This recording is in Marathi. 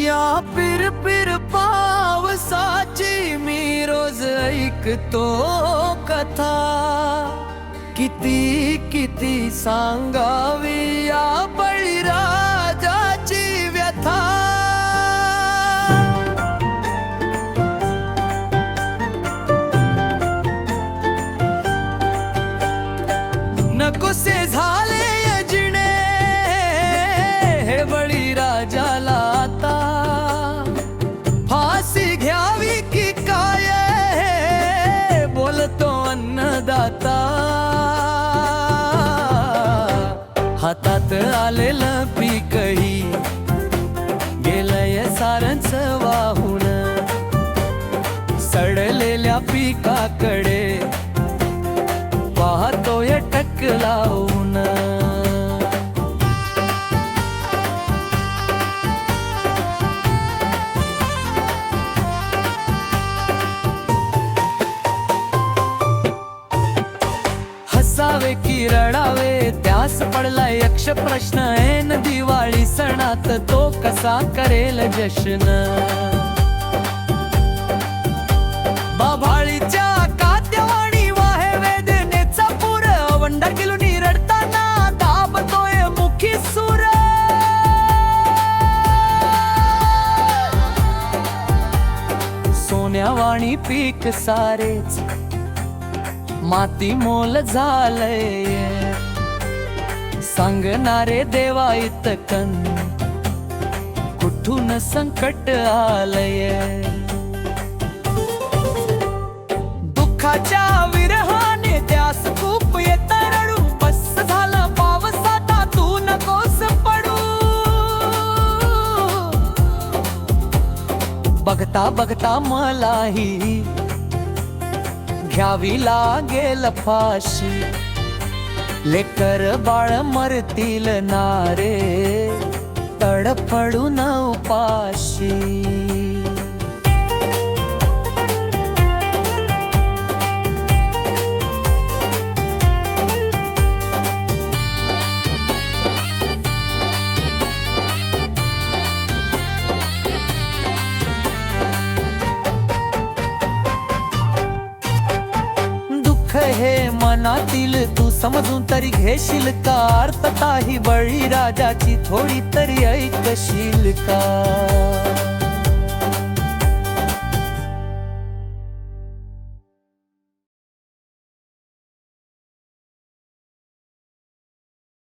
फिर पावसाची मी रोज ऐकतो कथा. किती किती सांगावी या बळीराजाची व्यथा. नकोसे आलेलं पीकही. गेलंय सारंच वाहून. सडलेल्या पिकाकडे. हसावे की रडावे त्यास पडला यक्ष प्रश्न. ऐन दिवाळी सणात तो कसा करेल जश्न? बाभाळीच्या काद्यवाणी वाहे वेदनेचा पूर. वंडा किलो रडताना दाबतोय मुखी सूर. सोन्यावाणी पीक सारेच माती मोल झालंय. सांगणारे देवा इतकन कुठून संकट आलंय. दुःखाच्या विरहाने त्यास खूप येत रडू. बस झालं पावसाता तू नकोस पडू. बघता बघता मलाही घ्यावी लागेल फाशी. लेकर बाळ मरतील नारे तडफडून उपाशी. दुःख हे मनातील तू समजून तरी घेशील का? अर्थता ही बळी राजाची थोडी तरी ऐकशील का?